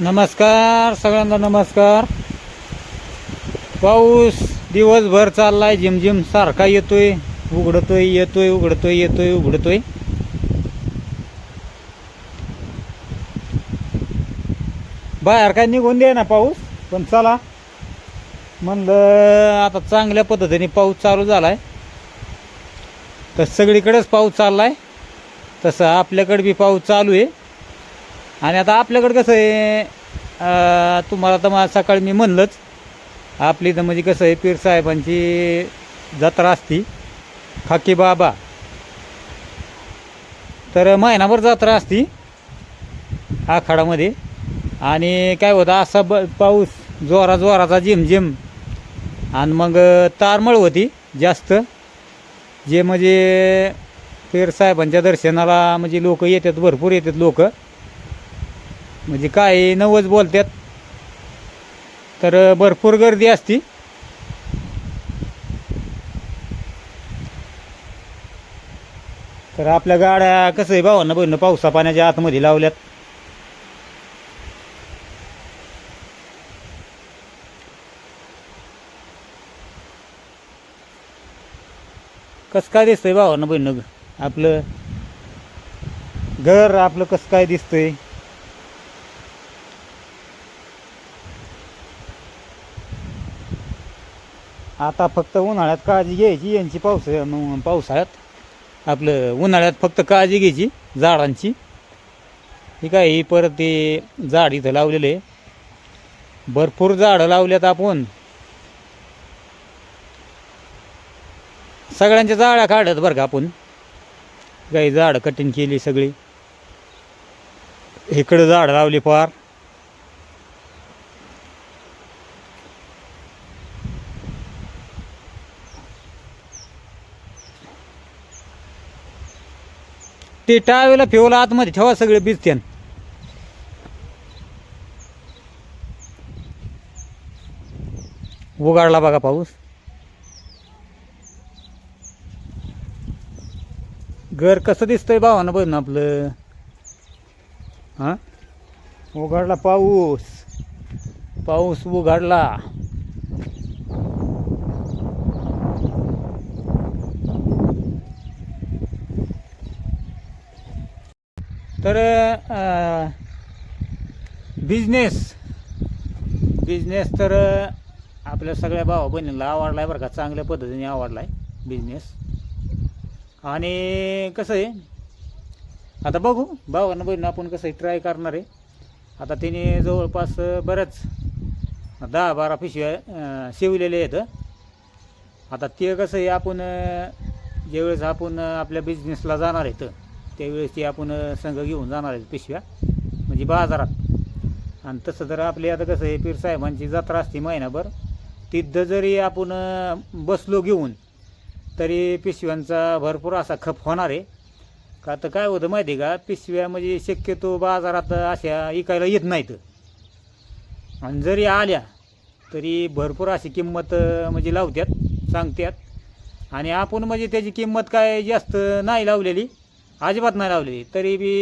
नमस्कार सगळ्यांना नमस्कार. पाऊस दिवसभर चाललाय झिमझिम सारखा येतोय उघडतोय येतोय उघडतोय येतोय उघडतोय. बाहेर काय निघून दे ना पाऊस पण चला. म्हणलं आता चांगल्या पद्धतीने पाऊस चालू झालाय. तर सगळीकडेच पाऊस चाललाय. तसं आपल्याकडे बी पाऊस चालू आहे. आणि आता आपल्याकडं कसं आहे तुम्हाला तर मला सकाळी मी म्हणलंच आपली तर म्हणजे कसं आहे पीरसाहेबांची जत्रा असती. खाकी बाबा. तर महिनाभर जत्रा असती आखाडामध्ये. आणि काय होतं असा ब पाऊस जोरा जोराचा झिमझिम. आणि मग तारमळ होती जास्त. जे म्हणजे पीरसाहेबांच्या दर्शनाला म्हणजे लोक येतात भरपूर येतात लोक. म्हणजे काय नवच बोलतात तर भरपूर गर्दी असती. तर आपल्या गाड्या कसं आहे भावांना बहिण पावसा पाण्याच्या आतमध्ये लावल्यात. कसं काय दिसतंय भावांना बहिण आपलं घर आपलं कसं काय दिसतंय. आता फक्त उन्हाळ्यात काळजी घ्यायची यांची पावस पावसाळ्यात. आपलं उन्हाळ्यात फक्त काळजी घ्यायची झाडांची. ही काय ही परत ते झाड इथं लावलेलं. आहे भरपूर झाडं लावल्यात आपण. सगळ्यांच्या जाळ्या काढत बरं का आपण. काही झाडं कटिंग केली सगळी. इकडं झाडं लावली फार. ते टावेला फेवला आतमध्ये ठेवा सगळे भिजत्यान उगाडला बघा पाऊस. घर कसं दिसतंय भावानं बघ ना आपलं. हां? उघाडला पाऊस. पाऊस उघाडला. तर बिझनेस बिझनेस तर आपल्या सगळ्या भावा बहिणीला आवडला आहे बरं का. चांगल्या पद्धतीने आवडला आहे बिझनेस आणि कसं आहे आता बघू. भावांना बहिणी आपण कसं आहे ट्राय करणार आहे. आता तिने जवळपास बरंच बऱ्याच दहा बारा पिशव्या शिवलेल्या आहेत. आता ते कसं आहे आपण ज्यावेळेस आपण आपल्या बिझनेसला जाणार आहेत त्यावेळेस ते आपण संघ घेऊन जाणार आहेत पिशव्या म्हणजे बाजारात. आणि तसं जर आपली आता कसं आहे पीर साहेबांची जत्रा असते महिनाभर. तिथं जरी आपण बसलो घेऊन तरी पिशव्यांचा भरपूर असा खप होणार आहे. का तर काय होतं माहिती आहे का? पिशव्या म्हणजे शक्यतो बाजारात अशा इकायला येत नाहीत. आणि जरी आल्या तरी भरपूर अशी किंमत म्हणजे लावतात सांगतात आणि आपण म्हणजे त्याची किंमत काय जास्त नाही लावलेली. अजिबात नाही लावली. तरी बी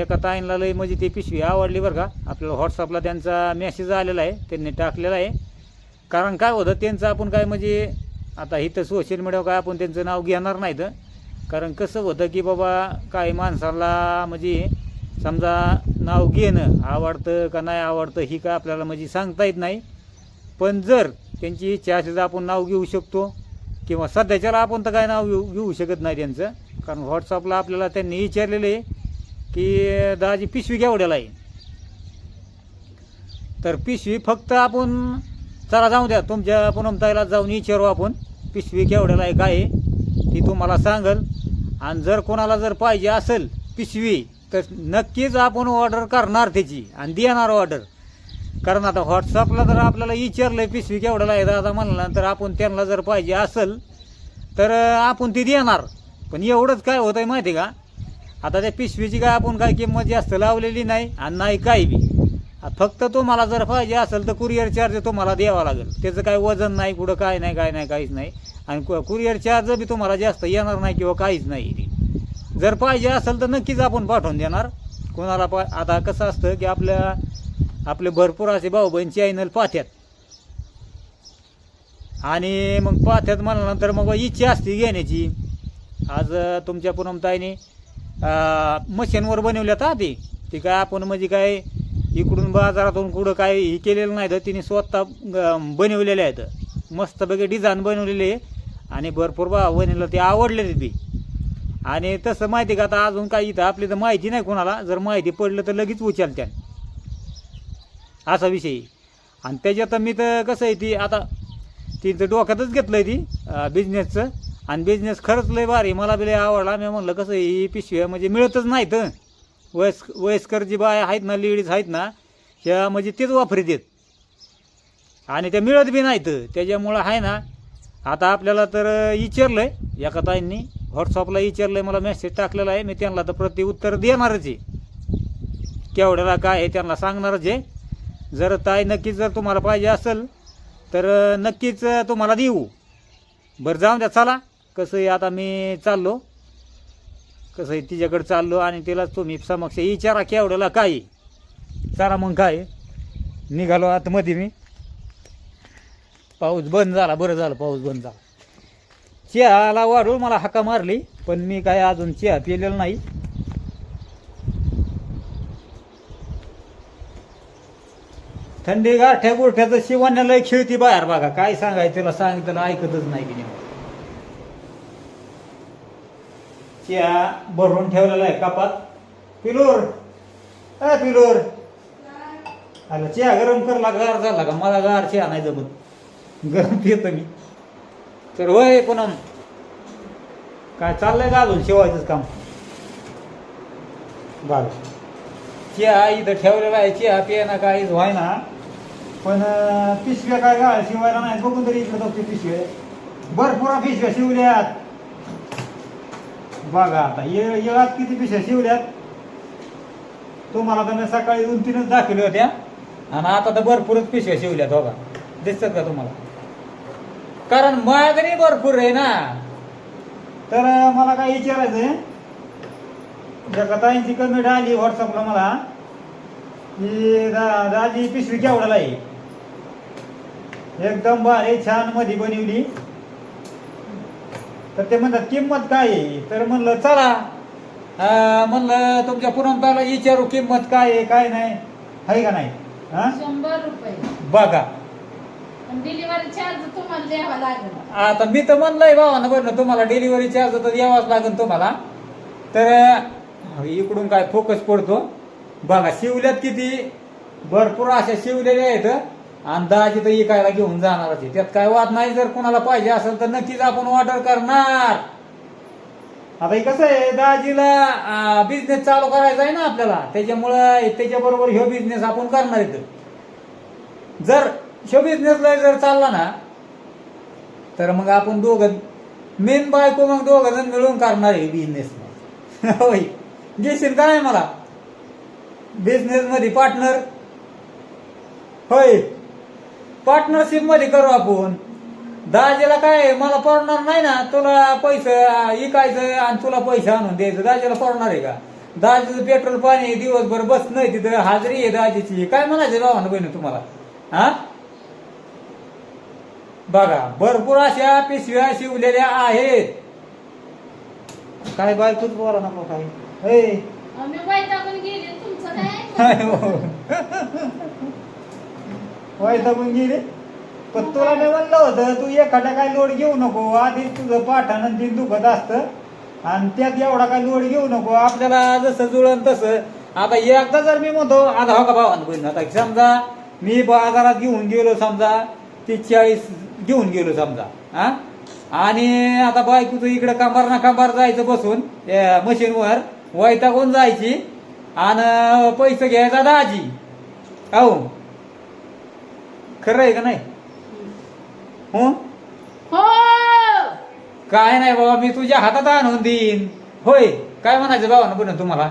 एका ताईंला लई म्हणजे ती पिशवी आवडली बरं का. आपल्याला व्हॉट्सअपला त्यांचा मेसेज आलेला आहे. त्यांनी टाकलेला आहे. कारण काय होतं त्यांचं आपण काय म्हणजे आता इथं सोशल मीडियावर काय आपण त्यांचं नाव घेणार नाही तर. कारण कसं होतं की बाबा काही माणसाला म्हणजे समजा नाव घेणं आवडतं का नाही आवडतं ही काय आपल्याला म्हणजे सांगता येत नाही. पण जर त्यांची इच्छा असेल तर आपण नाव घेऊ शकतो. किंवा सध्याच्याला आपण तर काय नाव घेऊ घेऊ शकत नाही त्यांचं. कारण व्हॉट्सअपला आपल्याला त्यांनी विचारलेलं आहे की दादाजी पिशवी केवढ्याला आहे? तर पिशवी फक्त आपण चला जाऊ द्या तुमच्या पुनमताईला जाऊन विचारू आपण पिशवी केवढ्याला आहे काय आहे ती तुम्हाला सांगल. आणि जर कोणाला जर पाहिजे असेल पिशवी तर नक्कीच आपण ऑर्डर करणार त्याची आणि देणार ऑर्डर. कारण आता व्हॉट्सअपला जर आपल्याला विचारलं पिशवी केवढ्याला आहे? दादा म्हणलं तर आपण त्यांना जर पाहिजे असेल तर आपण ती देणार. पण एवढंच काय होतं आहे माहिती आहे का? आता त्या पिशवीची काय आपण काय किंमत जास्त लावलेली नाही आणि नाही काही बी. फक्त फक्त तुम्हाला जर पाहिजे असेल तर कुरिअर चार्ज तुम्हाला द्यावा लागेल. त्याचं काय वजन नाही कुठं काय नाही काय नाही काहीच नाही. आणि कुरिअर चार्ज बी तुम्हाला जास्त येणार नाही किंवा काहीच नाही जर पाहिजे असेल तर नक्कीच आपण पाठवून देणार. कोणाला पा आता कसं असतं की आपल्या आपले भरपूर असे भाऊ बहीण चॅनल पाहतात आणि मग पाहतात म्हणल्यानंतर मग इच्छा असते घेण्याची. आज तुमच्या पूनमताईने मशीनवर बनवल्यात तर ती ती काय आपण म्हणजे काय इकडून बाजारातून कुठं काय हे केलेलं नाही तर तिने स्वतः बनवलेले आहेत. मस्तपैकी डिझाईन बनवलेली आहे. आणि भरपूर बा बनवलं ते आवडले ते. आणि तसं माहिती का आता अजून काही इथं आपली तर माहिती नाही कोणाला. जर माहिती पडलं तर लगेच उचलत्या असा विषय आणि त्याच्यात मी तर कसं आहे ती आता तिचं डोक्यातच घेतलं आहे ती बिझनेसचं आणि बिझनेस खरंच लय भारी. मला बी लय आवडला. मी म्हणलं कसं आहे, ही पिशव्या म्हणजे मिळतच नाहीत वयस् वयस्कर जी बाय आहेत ना लेडीज आहेत ना त्या म्हणजे तेच वापरी देत आणि त्या मिळत बी नाहीत. त्याच्यामुळं आहे ना आता आपल्याला तर विचारलं आहे एका ताईंनी व्हॉट्सअपला विचारलं आहे मला मेसेज टाकलेला आहे. मी त्यांना तर प्रति उत्तर देणारच आहे. केवढ्याला काय आहे त्यांना सांगणारच आहे. जर ताई नक्कीच जर तुम्हाला पाहिजे असेल तर नक्कीच तुम्हाला देऊ. बरं जाऊन द्या चला. कसं आता मी चाललो कसं आहे तिच्याकडे चाललो आणि तिला तुम्ही समक्ष विचारा केवढ्याला काय आहे. मग काय निघालो आतमध्ये मी. पाऊस बंद झाला बरं झालं पाऊस बंद झाला. चहाला वाढून मला हाका मारली पण मी काय अजून चहा पिलेला नाही. थंडी गारठ्या गुरठ्याचं शिवण्याला खेळती बाहेर बघा. काय सांगायचं तिला सांगितलं ऐकतच नाही की नाही. त्या भरून ठेवलेला आहे कपात. पिलोर. अ पिलोर. आला चहा गरम करला गार झाला का? मला गार चहा नाही जमत. गरम पितो मी. तर होय पुनम. काय चाललंय का अजून शेवायचंच काम? बर चहा इथं ठेवलेला आहे. चहा पियाना काहीच व्हाय ना पण पिशव्या काय गाळ शिवायला नाही. बघून तरी इकडे बघते पिशव्या. भरपूर पिशव्या शिवल्यात. बघा आता ये येळात किती पिशा शिवल्यात? तुम्हाला तर मी सकाळी दोन तीनच दाखवल्या होत्या. आणि आता तर भरपूरच पिशव्या शिवल्यात बघा. दिसतात का तुम्हाला? कारण मागणी भरपूर आहे ना. तर मला काय विचारायचं आहे जर ताईंची कमेंट आली व्हॉट्सअपला मला की दा दाजी पिशवी केवढ्याला आहे? एकदम भारी छानमध्ये बनवली. तर ते म्हणतात किंमत काय आहे? तर म्हणलं चला. म्हणलं तुमच्या पुरंताला विचारू किंमत काय आहे काय नाही. आहे का नाही? हा? शंभर रुपये. बघा. डिलिव्हरी चार्ज तुम्हाला द्यावा लागेल. आता मी तर म्हणलंय भावानं बरं तुम्हाला डिलिव्हरी चार्ज तर द्यावाच लागेल तुम्हाला. तर इकडून काय फोकस पडतो? बघा शिवल्यात किती? भरपूर अशा शिवलेल्या आहेत. आणि तर इकायला घेऊन जाणार आहे त्यात काय वाद नाही जर कोणाला पाहिजे असेल तर नक्कीच आपण ऑर्डर करणार. आता हे कसं आहे दाजीला बिझनेस चालू करायचा आहे ना आपल्याला. त्याच्यामुळं त्याच्याबरोबर ह्यो बिझनेस आपण करणार इथं. जर ह्यो बिझनेसला जर चालला ना तर मग आपण दोघं मेन बायको मग दोघं जण मिळून करणार आहे बिझनेस होय. घेशील काय मला? बिझनेस मध्ये पार्टनर होय. पार्टनरशिपमध्ये करू आपण. दाजीला काय आहे, मला पडणार नाही ना तुला पैसे इकायचं आणि तुला पैसे आणून द्यायचं. दाजीला पडणार आहे का? दाजीचं पेट्रोल पाणी दिवसभर बस नाही तिथं हाजरी आहे दाजीची. काय म्हणायचं भावानं बहिणी तुम्हाला? हा? बघा भरपूर अशा पिशव्या शिवलेल्या आहेत. काय बायकोच बोला नको हे गेले तुमचं काय? वैतागून गेले. पण तुला मी म्हणलं होतं तू एखाद्या काय लोड घेऊ नको आधी तुझं पाठानं तीन दुखत असतं. आणि त्यात एवढा काय लोड घेऊ नको आपल्याला जसं जुळन तसं. आता एकदा जर मी म्हणतो आता हो का भावानं बहिण आता समजा मी बाजारात घेऊन गेलो समजा ती चाळीस घेऊन गेलो समजा हा? आणि आता बायकोचं इकडं कांबार ना कांबार जायचं बसून मशीनवर वैतागून जायची. आणि पैसे घ्यायचा दाजी. हो खरं आहे का नाही? हो? हो! काय नाही बाबा मी तुझ्या हातात आणून देईन. होय काय म्हणायचं बाबा पुन्हा तुम्हाला?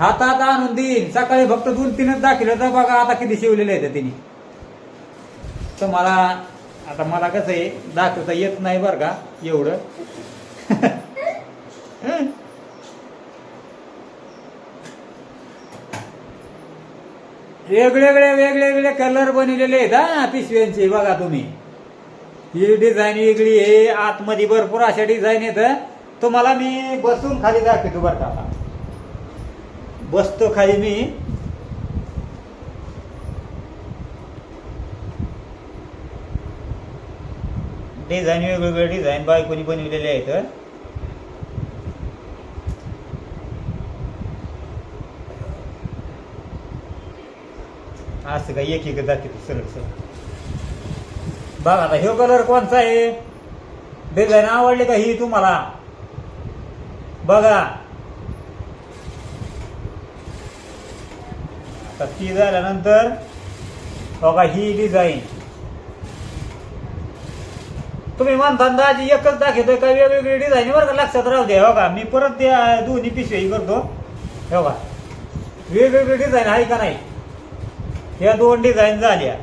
हातात आणून देईन. सकाळी फक्त दोन तीनच दाखवलं तर बघा आता किती शिवलेले आहेत तिने. तर मला आता मला कसं आहे दाखवता येत नाही बरं का एवढं. वेगवेगळे वेगवेगळे कलर बनवलेले आहेत हा पिशव्यांचे बघा तुम्ही. ही डिझाईन वेगळी आहे आतमध्ये भरपूर अशा डिझाईन आहेत. तुम्हाला मी बसून खाली दाखवतो बरं का बसतो खाली मी. डिझाईन वेगवेगळे डिझाईन बायकोनी बनवलेले आहेत. असं काय एक एक जाते सरळ सरळ बघा आता ह्यो कलर कोणचा आहे? डिझाईन आवडली का ही तुम्हाला? बघा. आता ती झाल्यानंतर बघा ही डिझाईन. तुम्ही म्हणता दाजी एकच दाखवतोय का? वेगवेगळी डिझाईन बरं का? लक्षात राहू द्या हो का मी परत त्या दोन्ही पिशवी करतो. हो का वेगवेगळी डिझाईन आहे का नाही? या दोन डिझाईन झाल्या.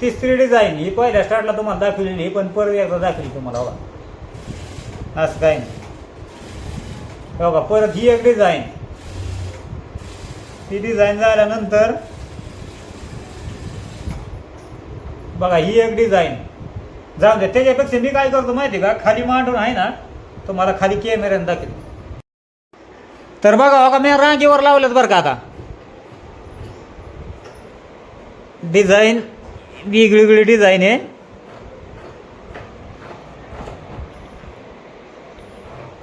तिसरी डिझाईन ही पहिल्या स्टार्टला तुम्हाला दाखवलेली नाही पण परत एकदा दाखवली तुम्हाला बघा. असं काही नाही. बघा परत ही एक डिझाईन ती डिझाईन झाल्यानंतर बघा ही एक डिझाईन जाऊन दे त्याच्यापेक्षा मी काय करतो माहिती का? खाली मांडून आहे ना तुम्हाला खाली कॅमेऱ्याने दाखवली तर बघा बघा मी रांगेवर लावलेत बरं का आता. डिझाईन वेगवेगळी डिझाईन आहे.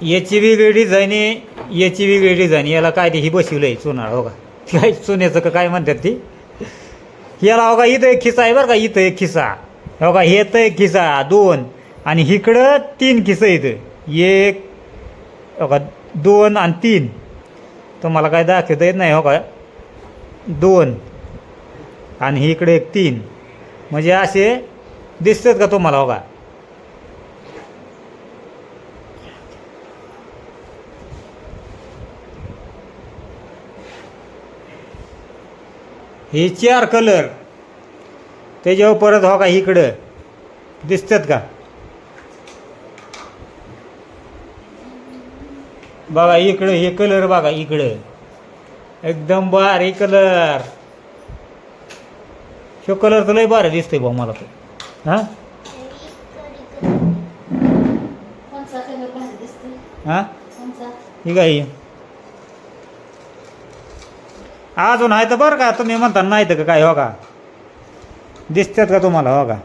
याची वेगळी डिझाईन आहे याची वेगळी डिझाईन याला काय ते ही बसवलंय चुना हो का? काय सोन्याचं का काय म्हणतात ती? याला हो का इथं एक खिसा आहे बरं का इथं एक खिसा. हो का हे तर एक खिसा दोन. आणि इकडं तीन खिसं इथं एक हो का दोन आणि तीन. तुम्हाला काय दाखवता येत नाही हो का? दोन. आणि इकडे एक तीन. म्हणजे असे दिसतात का तुम्हाला हो बघा हे चार कलर त्याच्यावर परत हो का इकडं. दिसतात का? बघा इकडं हे कलर बघा इकडं. एकदम भारी कलर ह्यो कलर तर लय भारी दिसतोय भाऊ मला तर. हां? हां? ही काय अजून आहे तर बरं का तुम्ही म्हणता नाही तर काय हो का? दिसतात का तुम्हाला हो का?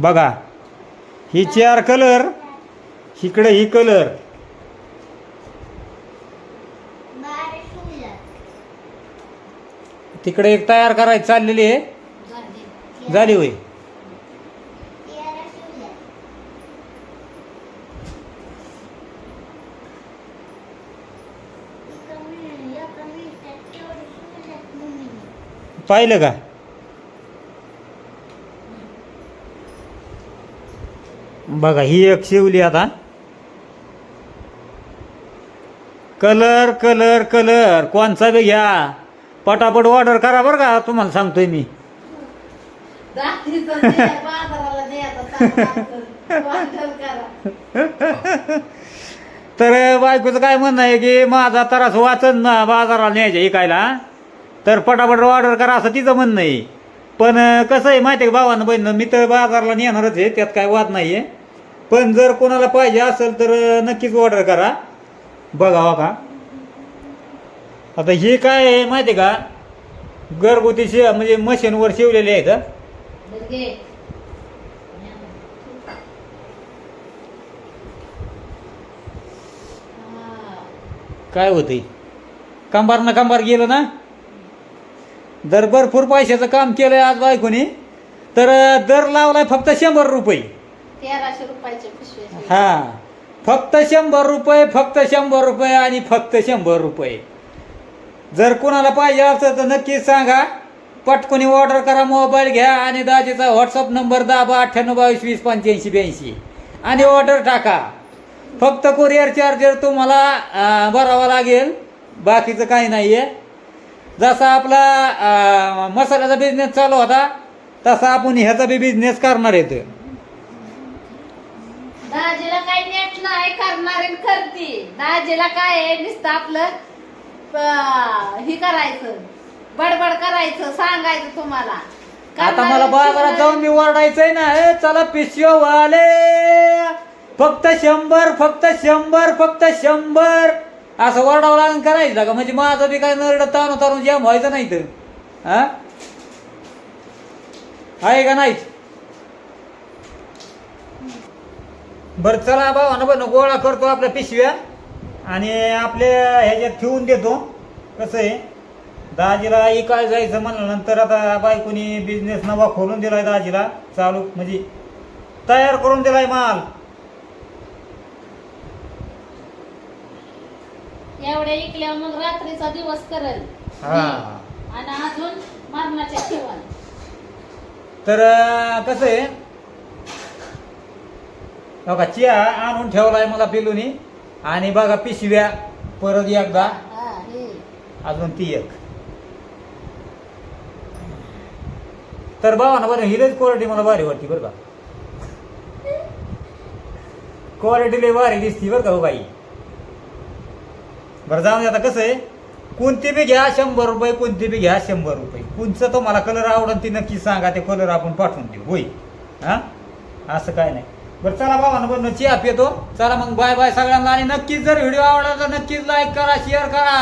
बघा. ही चार कलर इकडे ही कलर. तिकडे एक तयार करायची चाललेली आहे. झाली होय. पाहिलं का? बघा ही एक शिवली आता. Colour colour colour. कोणचा बी घ्या. पटापट ऑर्डर करा बरं का तुम्हाला सांगतोय मी. बाजाराला चांगलं करा तर बायकोचं काय म्हणणं आहे की माझा त्रास वाचन ना बाजाराला न्यायचे ऐकायला. तर पटापट ऑर्डर करा असं तिचं म्हणणं आहे. पण अं, कसं आहे माहिती आहे का भावानं बहिणं मी तर बाजाराला नेणारच आहे त्यात काय वाद नाही आहे पण जर कोणाला पाहिजे असेल तर अं, नक्कीच ऑर्डर करा. बघा हो का? आता हे काय आहे माहिती का? घरगुती शे म्हणजे मशीनवर शिवलेले आहेत. काय होते कंबार ना कंबार गेलं ना? दर भरपूर पैशाचं काम केलंय आज बायकोनी. तर दर लावलाय फक्त शंभर रुपये. तेराशे रुपयाचे हा. फक्त शंभर रुपये फक्त शंभर रुपये आणि फक्त शंभर रुपये. जर कोणाला पाहिजे असेल तर नक्कीच सांगा. पटकोनी ऑर्डर करा मोबाईल घ्या आणि दाजीचा व्हॉट्सअप नंबर दाबा अठ्ठ्याण्णव बावीस वीस पंच्याऐंशी ब्याऐंशी. आणि ऑर्डर टाका. फक्त कुरिअर चार्जर तुम्हाला भरावा लागेल. बाकीचं काही नाही आहे जसा आपला मसाल्याचा बिझनेस चालू होता तसा आपण ह्याचा बी बिझनेस करणार येतं नाही करणारी करती. दाजीला काय आहे? नुसतं आपलं हे करायचं. बडबड करायचं सांगायचं तुम्हाला. आता मला बाजारात जाऊन मी ओरडायचंय ना ए चला पिशव्या वाले फक्त शंभर फक्त शंभर फक्त शंभर. असं ओरडावं लागून करायचं का? म्हणजे माझं बी काय नरड ताणू ताणून जाम व्हायचं नाही तर हा? आहे का नाही? बरं चला भावानं बन गोळा करतो आपल्या पिशव्या. आणि आपल्या ह्याच्यात ठेवून देतो. कसं आहे? दाजीला काय जायचं म्हणल्यानंतर आता बायकोनी बिझनेस नवा खोलून दिलाय दाजीला. चालू म्हणजे तयार करून दिलाय माल. एवढ्या इकल्या मग रात्रीचा दिवस करेल. हा. आणि अजून मरणाच्या ठेवण. तर कसं आहे? बघा चिया आणून ठेवलाय मला पिलूनी. आणि बघा पिशव्या परत एकदा. अजून ती एक. तर बाबा ना बरं हिलेच क्वालिटी मला भारी वाटते बरं का. क्वालिटी लई भारी दिसती बरं का हो बाई. बरं जाऊन आता कसं आहे? कोणती बी घ्या शंभर रुपये कोणती बी घ्या शंभर रुपये. कोणचं तुम्हाला कलर आवडन ती नक्की सांगा ते कलर आपण पाठवून देऊ. होई हा? असं काय नाही. बरं चला बाबा बरं आप येतो चला मग बाय बाय सगळ्यांना. आणि नक्कीच जर व्हिडिओ आवडला तर नक्कीच लाईक करा शेअर करा.